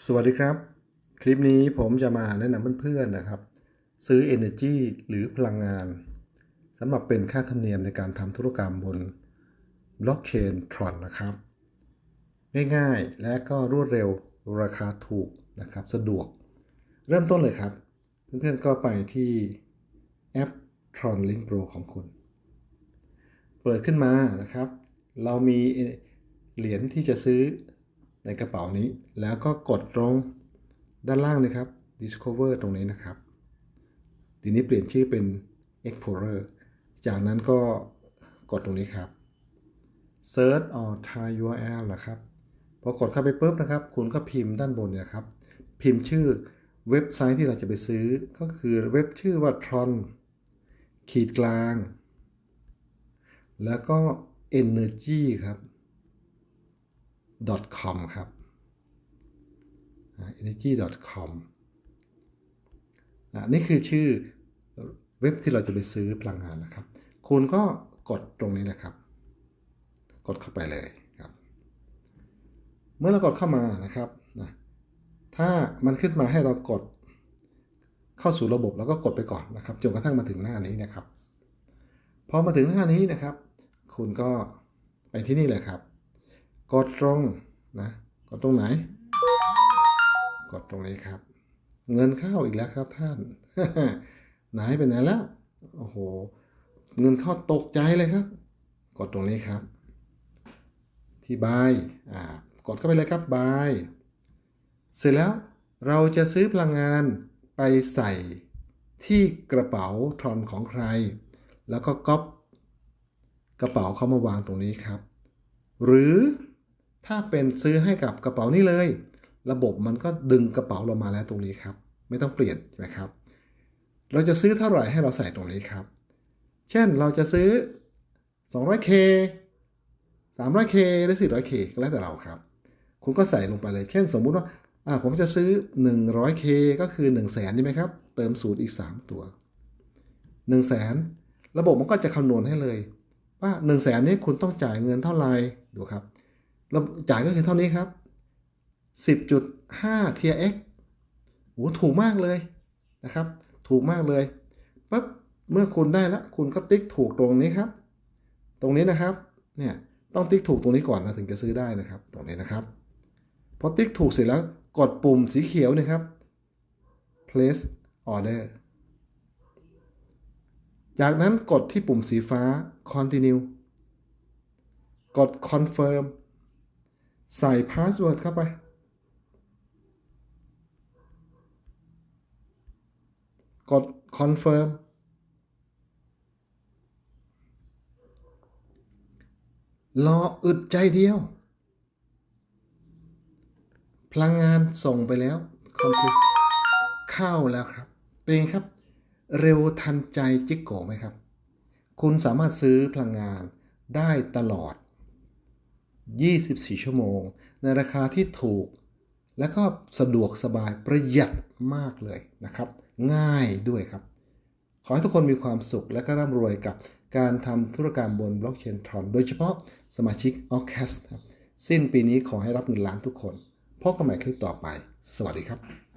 สวัสดีครับ คลิปนี้ผมจะมาแนะนำเพื่อนๆนะครับ ซื้อ Energy หรือพลังงานสำหรับเป็นค่าธรรมเนียมในการทำธุรกรรมบนบล็อกเชน Tron นะครับ ง่ายๆและก็รวดเร็วราคาถูกนะครับสะดวก เริ่มต้นเลยครับ เพื่อนๆก็ไปที่แอป Tron Link Pro ของคุณ เปิดขึ้นมานะครับ เรามีเหรียญที่จะซื้อ ในกระเป๋านี้ แล้วก็กดตรงด้านล่างนะครับ Discover ตรงนี้นะครับ ทีนี้เปลี่ยนชื่อเป็น Explorer จากนั้นก็กดตรงนี้ครับ Search or Try URL นะครับ พอกดเข้าไปปุ๊บนะครับ คุณก็พิมพ์ด้านบนเนี่ยครับ พิมพ์ชื่อเว็บไซต์ที่เราจะไปซื้อ ก็คือเว็บชื่อว่า tron ขีดกลาง แล้วก็ energy ครับ energy. com ครับ energy.com นี่คือชื่อเว็บที่เราจะไปซื้อพลังงานนะครับ คุณก็กดตรงนี้นะครับ กดเข้าไปเลยครับ เมื่อเรากดเข้ามานะครับนะถ้ามันขึ้นมาให้เรากดเข้าสู่ระบบแล้วก็กดไปก่อนนะครับจนกระทั่งมาถึงหน้านี้นะครับ พอมาถึงหน้านี้นะครับ คุณก็ไปที่นี่เลยครับ กดตรงนะกดตรงไหน กดตรงนี้ครับ เงินเข้าอีกแล้วครับท่าน ไหนไปไหนแล้ว โอ้โห เงินเข้าตกใจเลยครับ กดตรงนี้ครับ ที่บายอ่ากดเข้าไปเลยครับบาย เสร็จแล้วเราจะซื้อพลังงานไปใส่ที่กระเป๋าทรอนของใคร แล้วก็ก๊อปกระเป๋าเขามาวางตรงนี้ครับ หรือ ถ้าเป็นซื้อให้กับกระเป๋านี้เลย ระบบมันก็ดึงกระเป๋าเรามาแล้วตรงนี้ครับ ไม่ต้องเปลี่ยนนะครับ เราจะซื้อเท่าไหร่ให้เราใส่ตรงนี้ครับ เช่นเราจะซื้อ 200k 300k หรือ 400k ก็แล้วแต่เราครับ คุณก็ใส่ลงไปเลย เช่น สมมุติว่าอ่าผมจะซื้อ 100k ก็คือ 1 0 0 0 0แสนใช่ไหมครับ เติมศูนย์อีก 3 ตัว 1 0 0 0 0แสนระบบมันก็จะคำนวณให้เลย ว่า 1 0 0 0 0แสนนี้คุณต้องจ่ายเงินเท่าไหร่ดูครับ ราจ่ายก็คือเท่านี้ครับ 10.5 TRX โหถูกมากเลยนะครับ ถูกมากเลยปั๊บเมื่อคุณได้แล้วคุณก็ติ๊กถูกตรงนี้ครับ ตรงนี้นะครับเนี่ยต้องติ๊กถูกตรงนี้ก่อนนะถึงจะซื้อได้นะครับ ตรงนี้นะครับพอติ๊กถูกเสร็จแล้วกดปุ่มสีเขียวนะครับ place order จากนั้นกดที่ปุ่มสีฟ้า continue กด confirm ใส่ password เข้าไป กด confirm รออึดใจเดียว พลังงานส่งไปแล้วคอมพิวเข้าแล้วครับ เป็นครับ เร็วทันใจจิกโกไหมครับ คุณสามารถซื้อพลังงานได้ตลอด 24 ชั่วโมง ในราคาที่ถูก และก็สะดวกสบายประหยัดมากเลยนะครับ ง่ายด้วยครับ ขอให้ทุกคนมีความสุขและก็ร่ำรวยกับการทำธุรกรรมบนบล็อกเชนทรอนโดยเฉพาะสมาชิกออคแคสครับสิ้นปีนี้ขอให้รับเงินล้านทุกคนพบกันใหม่คลิปต่อไป สวัสดีครับ